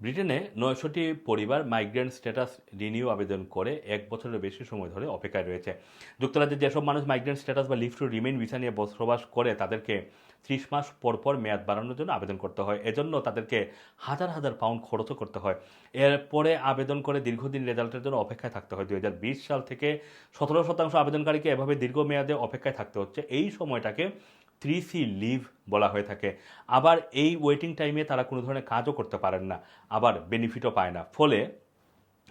ব্রিটেনে নয়শোটি পরিবার migrant status renew আবেদন করে এক বছরের বেশি সময় ধরে অপেক্ষায় রয়েছে। যুক্তরাজ্যে যেসব মানুষ মাইগ্রেন্ট স্ট্যাটাস বা লিভ টু রিমেইন ভিসা নিয়ে বসবাস করে, তাদেরকে ত্রিশ মাস পর পর মেয়াদ বাড়ানোর জন্য আবেদন করতে হয়। এজন্য তাদেরকে হাজার হাজার পাউন্ড খরচও করতে হয়। এরপরে আবেদন করে দীর্ঘদিন রেজাল্টের জন্য অপেক্ষায় থাকতে হয়। দু হাজার বিশ সাল থেকে সতেরো শতাংশ আবেদনকারীকে এভাবে দীর্ঘমেয়াদে অপেক্ষায় থাকতে হচ্ছে। এই সময়টাকে থ্রি সি লিভ বলা হয়ে থাকে। আবার এই ওয়েটিং টাইমে তারা কোনো ধরনের কাজও করতে পারেন না, আবার বেনিফিটও পায় না। ফলে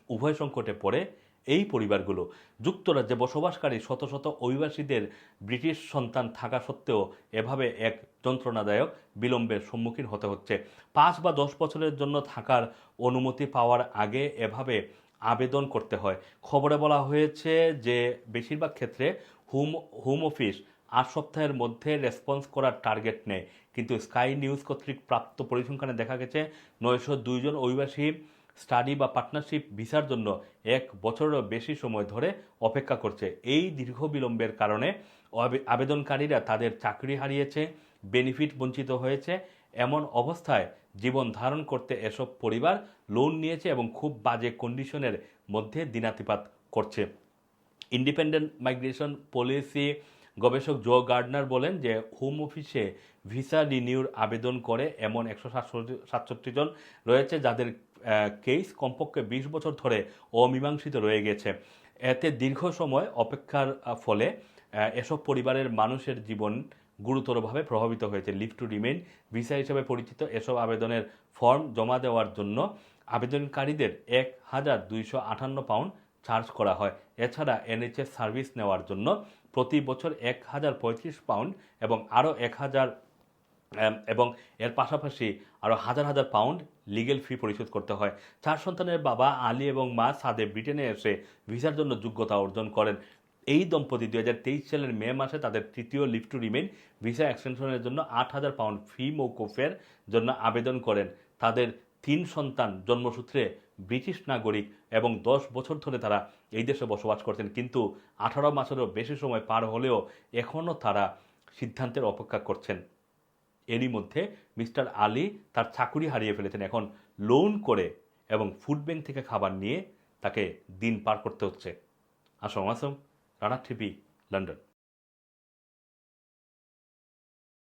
উভয় সংকটে পড়ে এই পরিবারগুলো। যুক্তরাজ্যে বসবাসকারী শত শত অভিবাসীদের ব্রিটিশ সন্তান থাকা সত্ত্বেও এভাবে এক যন্ত্রণাদায়ক বিলম্বের সম্মুখীন হতে হচ্ছে। পাঁচ বা দশ বছরের জন্য থাকার অনুমতি পাওয়ার আগে এভাবে আবেদন করতে হয়। খবরে বলা হয়েছে যে, বেশিরভাগ ক্ষেত্রে হোম হোম অফিস আট সপ্তাহের মধ্যে রেসপন্স করার টার্গেট নেয় কিন্তু স্কাই নিউজ কর্তৃক প্রাপ্ত পরিসংখ্যানে দেখা গেছে, নয়শো দুইজন অভিবাসী স্টাডি বা পার্টনারশিপ ভিসার জন্য এক বছরেরও বেশি সময় ধরে অপেক্ষা করছে। এই দীর্ঘ বিলম্বের কারণে আবেদনকারীরা তাদের চাকরি হারিয়েছে, বেনিফিট বঞ্চিত হয়েছে। এমন অবস্থায় জীবন ধারণ করতে এসব পরিবার লোন নিয়েছে এবং খুব বাজে কন্ডিশনের মধ্যে দিনাতিপাত করছে। ইন্ডিপেন্ডেন্ট মাইগ্রেশন পলিসি গবেষক জো গার্ডনার বলেন যে, হোম অফিসে ভিসা রিনিউর আবেদন করে এমন একশো সাতষট্টি জন রয়েছে যাদের কেস কমপক্ষে বিশ বছর ধরে অমীমাংসিত রয়ে গেছে। এতে দীর্ঘ সময় অপেক্ষার ফলে এসব পরিবারের মানুষের জীবন গুরুতরভাবে প্রভাবিত হয়েছে। লিভ টু রিমেইন, ভিসা হিসেবে পরিচিত এসব আবেদনের ফর্ম জমা দেওয়ার জন্য আবেদনকারীদের এক হাজার দুইশো আটান্ন পাউন্ড চার্জ করা হয়। এছাড়া এনএইচএস সার্ভিস নেওয়ার জন্য প্রতি বছর এক হাজার পঁয়ত্রিশ পাউন্ড এবং আরও এক হাজার এবং এর পাশাপাশি আরও হাজার হাজার পাউন্ড লিগেল ফি পরিশোধ করতে হয়। চার সন্তানের বাবা, আলী এবং মা সাদে ব্রিটেনে এসে ভিসার জন্য যোগ্যতা অর্জন করেন। এই দম্পতি দু হাজার তেইশ সালের মে মাসে তাদের তৃতীয় লিভ টু রিমেন ভিসা এক্সটেনশনের জন্য আট হাজার পাউন্ড ফি মৌকুফের জন্য আবেদন করেন। তাদের তিন সন্তান জন্মসূত্রে ব্রিটিশ নাগরিক এবং দশ বছর ধরে তারা এই দেশে বসবাস করতেন। কিন্তু আঠারো মাসেরও বেশি সময় পার হলেও এখনও তারা সিদ্ধান্তের অপেক্ষা করছেন। এরই মধ্যে মিস্টার আলী তার চাকুরি হারিয়ে ফেলেছেন। এখন লোন করে এবং ফুড ব্যাংক থেকে খাবার নিয়ে তাকে দিন পার করতে হচ্ছে। Assam Assam Rana TV, London.